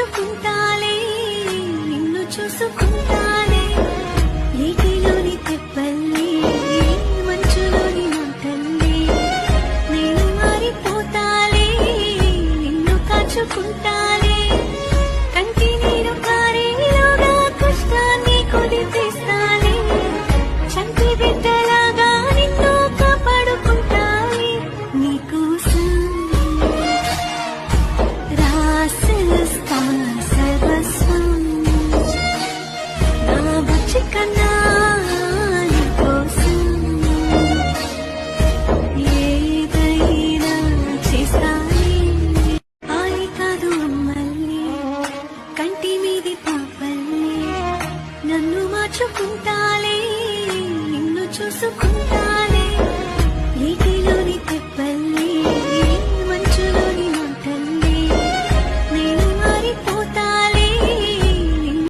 చూసుకుంటాలే నిన్ను చూసుకుంటాలే. నీటిలోని తెప్పల్లి మంచులోని మంటల్లి. నేను మారిపోతాలే నిన్ను కాచుకుంటా కంటి మీది పాపల్లే. నన్ను మార్చుకుంటాలే నిన్ను చూసుకుంటాలే. నీకు